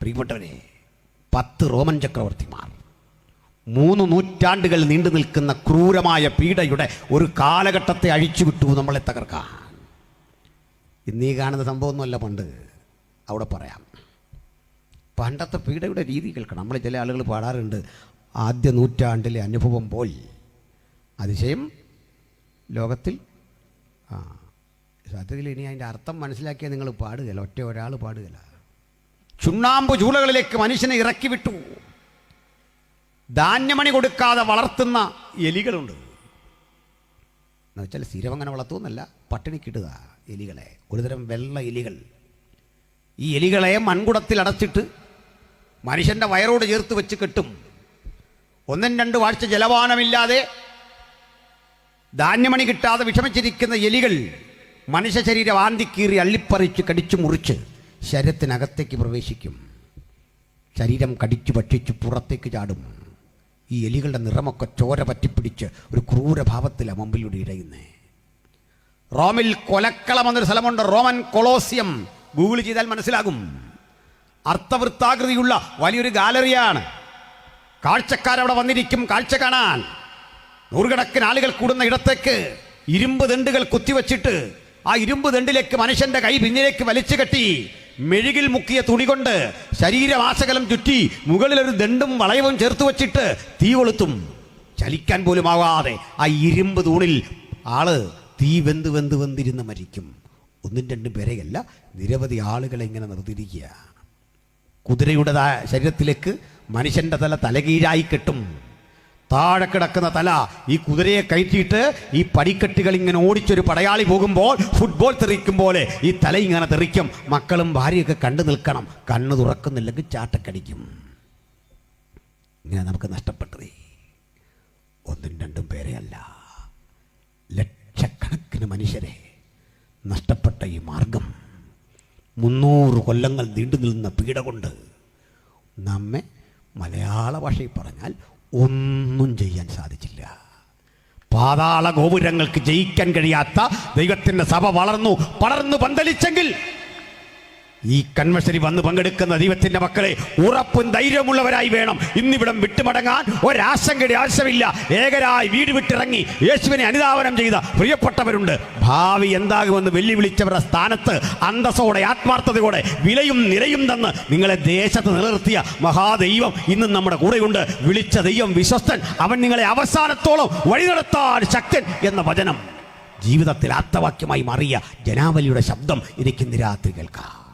പ്രിയപ്പെട്ടവരെ പത്ത് റോമൻ ചക്രവർത്തിമാർ മൂന്ന് നൂറ്റാണ്ടുകൾ നീണ്ടു നിൽക്കുന്ന ക്രൂരമായ പീഡയുടെ ഒരു കാലഘട്ടത്തെ അഴിച്ചുവിട്ടു നമ്മളെ തകർക്കാൻ. ഇന്നീ കാണുന്ന സംഭവമൊന്നുമല്ല പണ്ട്. അവിടെ പറയാം. പണ്ടത്തെ പീഡയുടെ രീതി കേൾക്കണം. നമ്മൾ ചില ആളുകൾ പാടാറുണ്ട് ആദ്യ നൂറ്റാണ്ടിലെ അനുഭവം പോൽ അതിശയം ലോകത്തിൽ. ആ സത്യത്തിൽ ഇനി അതിന്റെ അർത്ഥം മനസ്സിലാക്കിയാൽ നിങ്ങൾ പാടുകയില്ല. ഒറ്റ ഒരാൾ പാടുകയില്ല. ചുണ്ണാമ്പ് ചൂളകളിലേക്ക് മനുഷ്യനെ ഇറക്കി വിട്ടു ധാന്യമണി കൊടുക്കാതെ വളർത്തുന്ന എലികളുണ്ട്. എന്ന് വെച്ചാൽ സ്ഥിരം അങ്ങനെ വളർത്തുമെന്നല്ല പട്ടിണിക്കിടുക എലികളെ. ഒരുതരം വെള്ള എലികൾ. ഈ എലികളെ മൺകുടത്തിൽ അടച്ചിട്ട് മനുഷ്യന്റെ വയറോട് ചേർത്ത് വെച്ച് കെട്ടും. ഒന്നും രണ്ട് വാഴ്ച ജലപാനമില്ലാതെ ധാന്യമണി കിട്ടാതെ വിഷമിച്ചിരിക്കുന്ന എലികൾ മനുഷ്യ ശരീരം ആന്തിക്കീറി അള്ളിപ്പറിച്ച് കടിച്ചു മുറിച്ച് ശരീരത്തിനകത്തേക്ക് പ്രവേശിക്കും. ശരീരം കടിച്ചു ഭക്ഷിച്ച് പുറത്തേക്ക് ചാടും. ഈ എലികളുടെ നിറമൊക്കെ ചോര പറ്റിപ്പിടിച്ച് ഒരു ക്രൂരഭാവത്തിലാണ് മുമ്പിലൂടെ ഇടയുന്നേ റോമിൽ കൊലക്കളം എന്നൊരു സ്ഥലമുണ്ട് റോമൻ കൊളോസിയം. ഗൂഗിൾ ചെയ്താൽ മനസ്സിലാകും. അർത്ഥവൃത്താകൃതിയുള്ള വലിയൊരു ഗാലറിയാണ്. കാഴ്ചക്കാരവിടെ വന്നിരിക്കും കാഴ്ച കാണാൻ. നൂറുകണക്കിന് ആളുകൾ കൂടുന്ന ഇടത്തേക്ക് ഇരുമ്പ് ദണ്ടുകൾ കുത്തിവച്ചിട്ട് ആ ഇരുമ്പ് ദണ്ടിലേക്ക് മനുഷ്യന്റെ കൈ പിന്നിലേക്ക് വലിച്ചു കെട്ടി മെഴുകിൽ മുക്കിയ തുണി കൊണ്ട് ശരീരവാസകലം ചുറ്റി മുകളിലൊരു ദണ്ടും വളയവും ചേർത്ത് വച്ചിട്ട് തീ കൊളുത്തും. ചലിക്കാൻ പോലും ആവാതെ ആ ഇരുമ്പ് തൂണിൽ ആൾ തീ വെന്ത് വെന്ത് വെന്തിരുന്ന് മരിക്കും. ഒന്നും രണ്ടും പേരെയല്ല നിരവധി ആളുകളെ ഇങ്ങനെ നിർത്തിയിരിക്കുക കുതിരയുടെ ശരീരത്തിലേക്ക് മനുഷ്യന്റെ തല തലകീഴായി കെട്ടും. താഴെ കിടക്കുന്ന തല ഈ കുതിരയെ കയറ്റിയിട്ട് ഈ പടിക്കെട്ടുകൾ ഇങ്ങനെ ഓടിച്ചൊരു പടയാളി പോകുമ്പോൾ ഫുട്ബോൾ തെറിക്കും പോലെ ഈ തല ഇങ്ങനെ തെറിക്കും. മക്കളും ഭാര്യയൊക്കെ കണ്ടു നിൽക്കണം. കണ്ണു തുറക്കുന്നില്ലെങ്കിൽ ചാട്ടക്കടിക്കും. ഇങ്ങനെ നമുക്ക് നഷ്ടപ്പെട്ടത്. ഒന്നും രണ്ടും പേരെയല്ല ലക്ഷക്കണക്കിന് മനുഷ്യരെ നഷ്ടപ്പെട്ട ഈ മാർഗം മുന്നൂറ് കൊല്ലങ്ങൾ നീണ്ടു നിൽക്കുന്ന പീഡ കൊണ്ട് നമ്മെ മലയാള ഭാഷയിൽ പറഞ്ഞാൽ ഒന്നും ചെയ്യാൻ സാധിച്ചില്ല. പാതാള ഗോപുരങ്ങൾക്ക് ജയിക്കാൻ കഴിയാത്ത ദൈവത്തിന്റെ സഭ വളർന്നു പടർന്നു പന്തലിച്ചെങ്കിൽ ഈ കൺവശരി വന്ന് പങ്കെടുക്കുന്ന ദൈവത്തിന്റെ മക്കളെ ഉറപ്പും ധൈര്യമുള്ളവരായി വേണം. ഇന്നിവിടം വിട്ടുമടങ്ങാൻ ഒരാശങ്കയുടെ ആവശ്യമില്ല. ഏകരായി വീട് വിട്ടിറങ്ങി യേശുവിനെ അനുധാവനം ചെയ്ത പ്രിയപ്പെട്ടവരുണ്ട്. ഭാവി എന്താകുമെന്ന് വെല്ലുവിളിച്ചവരുടെ സ്ഥാനത്ത് അന്തസ്സോടെ ആത്മാർത്ഥതയോടെ വിലയും നിലയും തന്ന് നിങ്ങളെ ദേശത്ത് നിലനിർത്തിയ മഹാദൈവം ഇന്നും നമ്മുടെ കൂടെയുണ്ട്. വിളിച്ച ദൈവം വിശ്വസ്തൻ. അവൻ നിങ്ങളെ അവസാനത്തോളം വഴി നടത്താൻ ശക്തൻ എന്ന വചനം ജീവിതത്തിൽ ആത്തവാക്യമായി മാറിയ ജനാവലിയുടെ ശബ്ദം എനിക്ക് ഇന്ന് രാത്രി കേൾക്കാം.